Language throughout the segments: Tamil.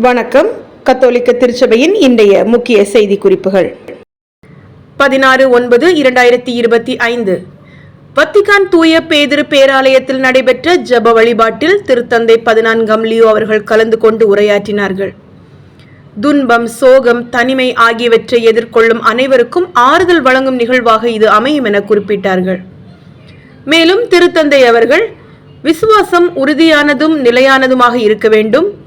வணக்கம். கத்தோலிக்க திருச்சபையின் இன்றைய முக்கிய செய்தி குறிப்புகள் பதினாறு ஒன்பது இரண்டாயிரத்தி இருபத்தி ஐந்து. வத்திகான் தூய பேதிரு பேராலயத்தில் நடைபெற்ற ஜப வழிபாட்டில் திருத்தந்தை பதினான்காம் லியோ அவர்கள் கலந்து கொண்டு உரையாற்றினார்கள். துன்பம் சோகம் தனிமை ஆகியவற்றை எதிர்கொள்ளும் அனைவருக்கும் ஆறுதல் வழங்கும் நிகழ்வாக இது அமையும் என குறிப்பிட்டார்கள். மேலும் திருத்தந்தை அவர்கள் விசுவாசம் உறுதியானதும் நிலையானதுமாக இருக்க வேண்டும்.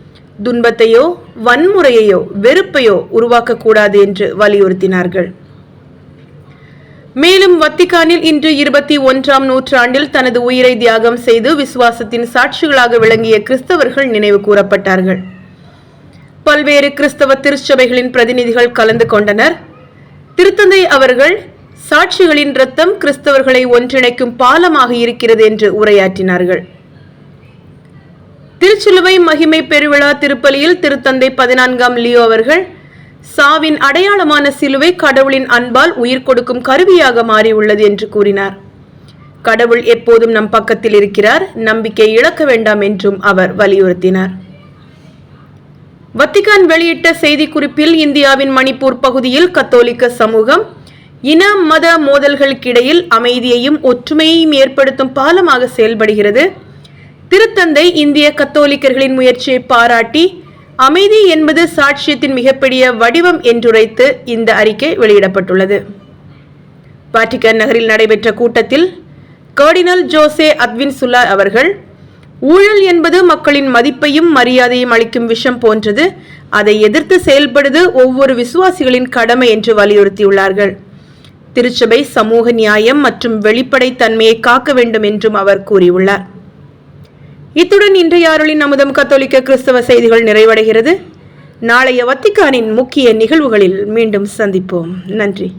துன்பத்தையோ வன்முறையையோ வெறுப்பையோ உருவாக்கக்கூடாது என்று வலியுறுத்தினார்கள். மேலும் வத்திக்கானில் இன்று இருபத்தி ஒன்றாம் நூற்றாண்டில் தனது உயிரை தியாகம் செய்து விசுவாசத்தின் சாட்சிகளாக விளங்கிய கிறிஸ்தவர்கள் நினைவு கூறப்பட்டார்கள். பல்வேறு கிறிஸ்தவ திருச்சபைகளின் பிரதிநிதிகள் கலந்து கொண்டனர். திருத்தந்தை அவர்கள் சாட்சிகளின் இரத்தம் கிறிஸ்தவர்களை ஒன்றிணைக்கும் பாலமாக இருக்கிறது என்று உரையாற்றினார்கள். திருச்சிலுவை மகிமை பெருவிழா திருப்பலியில் திருத்தந்தை பதினான்காம் லியோ அவர்கள் சாவின் அடையாளமான சிலுவை கடவுளின் அன்பால் உயிர் கொடுக்கும் கருவியாக மாறியுள்ளது என்று கூறினார். கடவுள் எப்போதும் நம் பக்கத்தில் இருக்கிறார் நம்பிக்கை இழக்க வேண்டாம் என்றும் அவர் வலியுறுத்தினார். வத்திகான் வெளியிட்ட செய்திக்குறிப்பில் இந்தியாவின் மணிப்பூர் பகுதியில் கத்தோலிக்க சமூகம் இன மத மோதல்களுக்கிடையில் அமைதியையும் ஒற்றுமையையும் ஏற்படுத்தும் பாலமாக செயல்படுகிறது. திருத்தந்தை இந்திய கத்தோலிக்கர்களின் முயற்சியை பாராட்டி அமைதி என்பது சாட்சியத்தின் மிகப்பெரிய வடிவம் என்றுரைத்து இந்த அறிக்கை வெளியிடப்பட்டுள்ளது. வாட்டிகன் நகரில் நடைபெற்ற கூட்டத்தில் கர்டினல் ஜோசே அத்வின் சுல்லா அவர்கள் ஊழல் என்பது மக்களின் மதிப்பையும் மரியாதையும் அளிக்கும் விஷம் போன்றது. அதை எதிர்த்து செயல்படுவது ஒவ்வொரு விசுவாசிகளின் கடமை என்று வலியுறுத்தியுள்ளார்கள். திருச்சபை சமூக நியாயம் மற்றும் வெளிப்படைத்தன்மையை காக்க வேண்டும் என்றும் அவர் கூறியுள்ளார். இத்துடன் இன்றைய அருளின் அமுதம் கத்தோலிக்க கிறிஸ்தவ செய்திகள் நிறைவடைகிறது. நாளைய வத்திக்கானின் முக்கிய நிகழ்வுகளில் மீண்டும் சந்திப்போம். நன்றி.